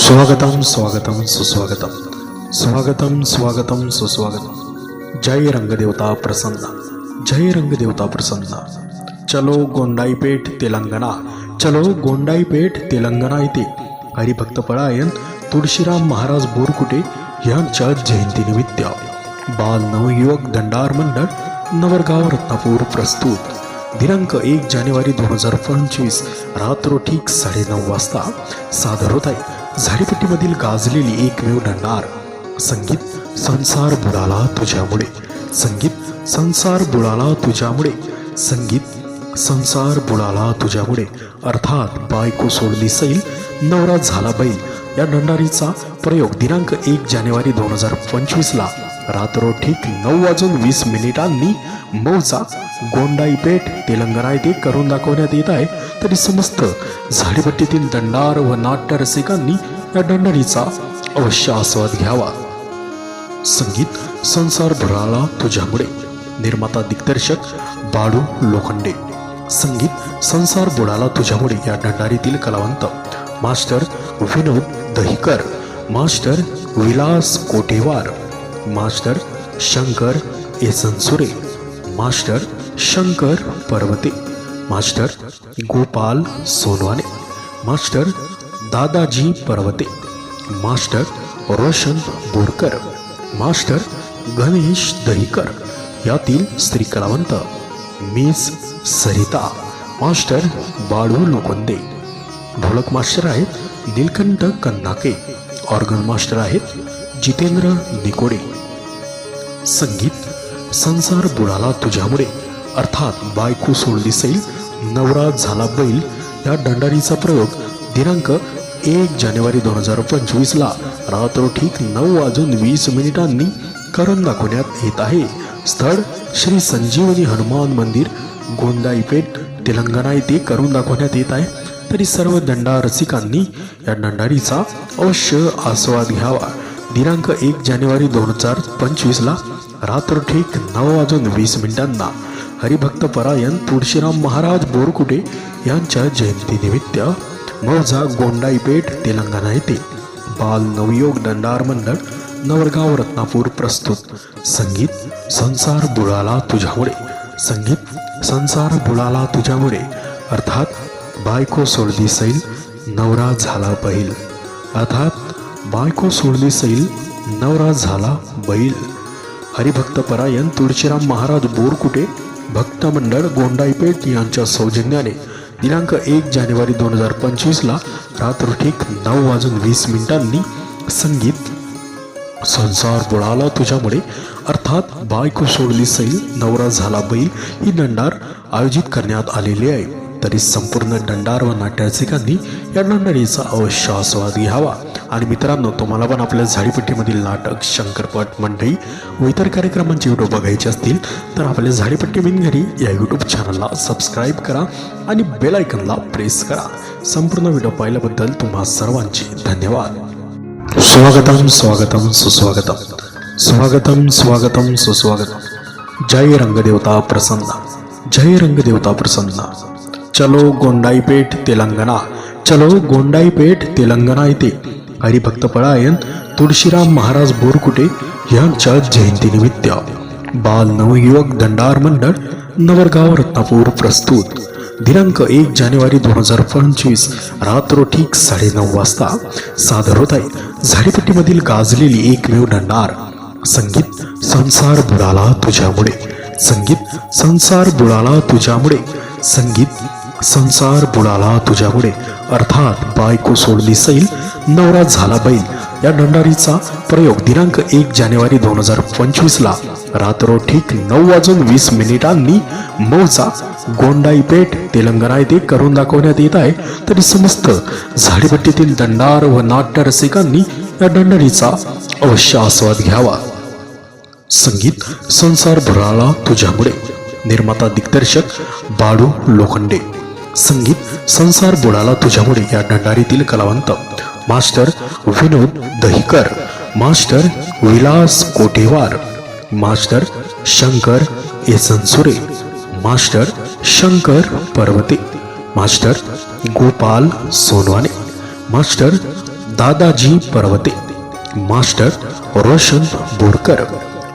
स्वागतम स्वागतम सुस्वागतम। स्वागतम स्वागतम सुस्वागतम। जय रंगदेवता प्रसन्न। जय रंगदेवता प्रसन्न। चलो गोंडाईपेठ तेलंगणा। चलो गोंडाईपेठ तेलंगणा येथे हरिभक्त पळायन तुळशीराम महाराज बोरकुटे यांच्या जयंतीनिमित्त। बाल नवयुवक दंडार मंडळ नवरगाव रत्नापूर प्रस्तुत। दिनांक एक जानेवारी दोन हजार पंचवीस रात्र ठीक साडेनऊ वाजता। सादर होत आहे। झाडीपट्टीमधील गाजलेली एकमेव दंडार संगीत संसार बुडाला तुझ्यामुळे. संगीत संसार बुडाला तुझ्यामुळे. संगीत संसार बुडाला तुझ्यामुळे. अर्थात बायको सोडली सैल नवरा झाला बैल. या नंडारीचा प्रयोग दिनांक एक जानेवारी दोन हजार पंचवीसला रात्र ठीक नऊ वाजून वीस मिनिटांनी मौजा गोंडाईपेठ तेलंगणा येथे करून दाखवण्यात येत आहे. तरी समस्त झाडीपट्टीतील दंडार व नाट्य रसिकांनी या दंडणीचा अवश्य आस्वाद घ्यावा. संगीत संसार भराळा तुझ्यामुळे. निर्माता दिग्दर्शक बाळू लोखंडे. संगीत संसार बुडाला तुझ्यामुळे या दंडारीतील कलावंत. Master Vinod Dahikar. Master Vilas Kotewar master Shankar Esansure master Shankar Parvate master Gopal Sonwane master Dadaji Parvate master Roshan Borkar master Ganesh Dahikar यातील स्त्री कलावंत मिस सरिता मास्टर बाळू लोखंदे ढोलक मास्टर आहेत दिलकंठ कन्नाके ऑर्गन मास्टर आहेत जितेंद्र निकोडे. संगीत संसार बुडाला तुझ्यामुळे. अर्थात बायको सोडली सैल नवरा झाला बैल. या दंडारीचा प्रयोग दिनांक एक जानेवारी दोन हजार पंचवीसला रात्र ठीक नऊ वाजून वीस मिनिटांनी करून दाखवण्यात येत आहे. स्थळ श्री संजीवनी हनुमान मंदिर गोंदाईपेठ तेलंगणा येथे करून दाखवण्यात येत आहे. तरी सर्व दंडा रसिकांनी या दंडारीचा अवश्य आस्वाद घ्यावा. दिनांक एक जानेवारी दोन हजार पंचवीसला रात्र ठीक नऊ वाजून वीस मिनिटांना हरिभक्त परायण तुळशीराम महाराज बोरकुटे यांच्या जयंतीनिमित्त मौजा गोंडाईपेठ तेलंगणा येथे. बाल नवयोग दंडार मंडळ नवरगाव रत्नापूर प्रस्तुत. संगीत संसार बुडाला तुझ्यामुळे. संगीत संसार बुडाला तुझ्यामुळे. अर्थात बायको सोडली सैल नवरा झाला बैल. अर्थात बायको सोडली सैल नवरा झाला बैल. हरिभक्त परायण तुळशीराम महाराज बोरकुटे भक्त मंडळ गोंडाईपेठ यांच्या सौजन्याने दिनांक एक जानेवारी दोन हजार पंचवीसला रात्र ठीक नऊ वाजून वीस मिनिटांनी संगीत संसार बुडाला तुझ्यामुळे. अर्थात बायको सोडली सैल नवरा झाला बैल ही दंडार आयोजित करण्यात आलेली आहे. तरी संपूर्ण दंडार व नाट्यरसिकांनी या दंडारीचा अवश्य आस्वाद घ्यावा आणि मित्रांनो तुम्हाला पण आपल्या झाडीपट्टीमधील नाटक शंकरपट मंडई व इतर कार्यक्रमांचे व्हिडिओ बघायचे असतील तर आपल्या झाडीपट्टी बिनघरी या यूट्यूब चॅनलला सबस्क्राईब करा आणि बेलायकनला प्रेस करा. संपूर्ण व्हिडिओ पाहिल्याबद्दल तुम्हा सर्वांचे धन्यवाद. स्वागतम स्वागतम सुस्वागतम. स्वागतम स्वागतम सुस्वागतम. जय रंगदेवता प्रसन्न. जय रंगदेवता प्रसन्न. चलो गोंडाईपेठ तेलंगणा. चलो गोंडाईपेठ तेलंगणा येथे. हरिभक्त पळायन तुळशीराम महाराज बोरकुटे यांच्या जयंतीनिमित्त बाल नवयुवक दंडार मंडळ नवरगाव रत्नापूर प्रस्तुत. दिनांक एक जानेवारी दोन हजार पंचवीस रात्र ठीक साडेनऊ वाजता सादर होत आहे झाडीपट्टीमधील गाजलेली एकमेव दंडार संगीत संसार बुडाला तुझ्यामुळे. संगीत संसार बुडाला तुझ्यामुळे. संगीत संसार बुडाला तुझ्यामुळे अर्थात बायको सोडली सैल नवरा झाला बैल. या दंडारीचा प्रयोग दिनांक एक जानेवारी दोन हजार पंचवीसला. रात्र ठीक नऊ वाजून वीस मिनिटांनी मौजा गोंडाईपेठ तेलंगणा येथे करून दाखवण्यात येत आहे. तरी समस्त झाडीपट्टीतील दंडार व नाट्य रसिकांनी या दंडारीचा अवश्य आस्वाद घ्यावा. संगीत संसार भराला तुझ्यामुळे निर्माता दिग्दर्शक बाळू लोखंडे. संगीत संसार बुडाला तुझ्यामुळे या दंडारीतील कलावंत. Master Vinod Dahikar. Master Vilas Kotewar master Shankar Esansure. Master Shankar Parvate. Master Gopal Sonwane. Master Dadaji Parvate. Master Roshan Borkar.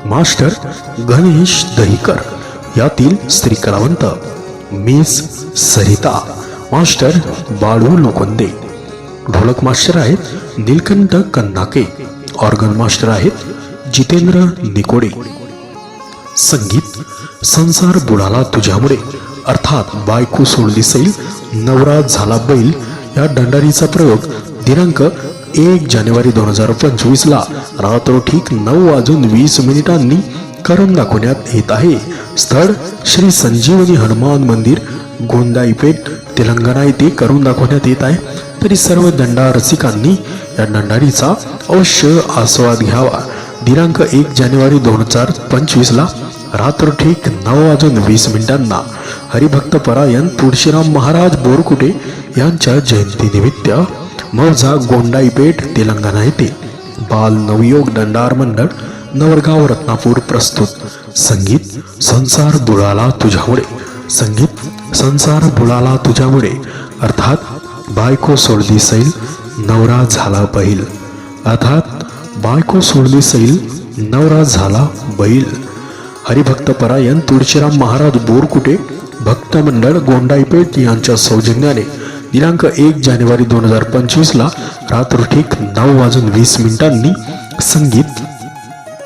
Master Ganesh Dahikar. यातील स्त्री कलावंत. मिस सरिता मास्टर बाळू लोखंदे ढोलक मास्टर आहेत नीलकंठ कन्नाके. ऑर्गन मास्टर आहेत जितेंद्र निकोडे. संगीत संसार बुडाला तुझ्यामुळे. अर्थात बायको सोडली सैल नवरा झाला बैल. या दंडारीचा प्रयोग दिनांक एक जानेवारी दोन हजार पंचवीसला. रात्र ठीक नऊ वाजून वीस मिनिटांनी करून दाखवण्यात येत आहे. स्थळ श्री संजीवनी हनुमान मंदिर गोंदाईपेठ तेलंगणा येथे करून दाखवण्यात येत आहे. तरी सर्व दंडा रसिकांनी या दंडारीचा अवश्य आस्वाद घ्यावा. दिनांक एक जानेवारी दोन हजार पंचवीस ला रात्र ठीक नऊ वाजून वीस मिनिटांना हरिभक्त परायण तुळशीराम महाराज बोरकुटे यांच्या जयंतीनिमित्त मौजा गोंडाईपेठ तेलंगणा येथे. बाल नवयोग दंडार मंडळ नवरगाव रत्नापूर प्रस्तुत. संगीत संसार बुडाला तुझ्यामुळे. संगीत संसार बुडाला तुझ्यामुळे. अर्थात बायको सोडली सैल नवरा झाला बैल. अर्थात बायको सोडली सैल नवरा झाला बैल. हरिभक्त परायण तुळशीराम महाराज बोरकुटे भक्त मंडळ गोंडाईपेठ यांच्या सौजन्याने दिनांक एक जानेवारी दोन हजार पंचवीसला रात्र ठीक नऊ वाजून वीस मिनिटांनी संगीत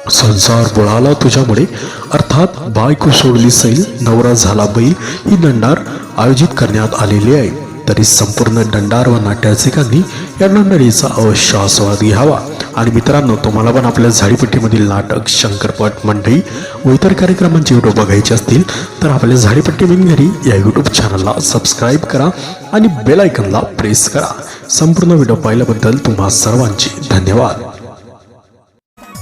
संसार बुळाला तुझ्यामुळे. अर्थात बायको सोडली सैल नवरा झाला बैल ही दंडार आयोजित करण्यात आलेली आहे. तरी संपूर्ण दंडार व नाट्यरसिकांनी या दंडणीचा अवश्य आस्वाद घ्यावा. आणि मित्रांनो तुम्हाला पण आपल्या झाडीपट्टीमधील नाटक शंकरपट मंडई व इतर कार्यक्रमांचे व्हिडिओ बघायचे असतील तर आपल्या झाडीपट्टी घरी या यूट्यूब चॅनलला सबस्क्राईब करा आणि बेलायकनला प्रेस करा. संपूर्ण व्हिडिओ पाहिल्याबद्दल तुम्हा सर्वांचे धन्यवाद.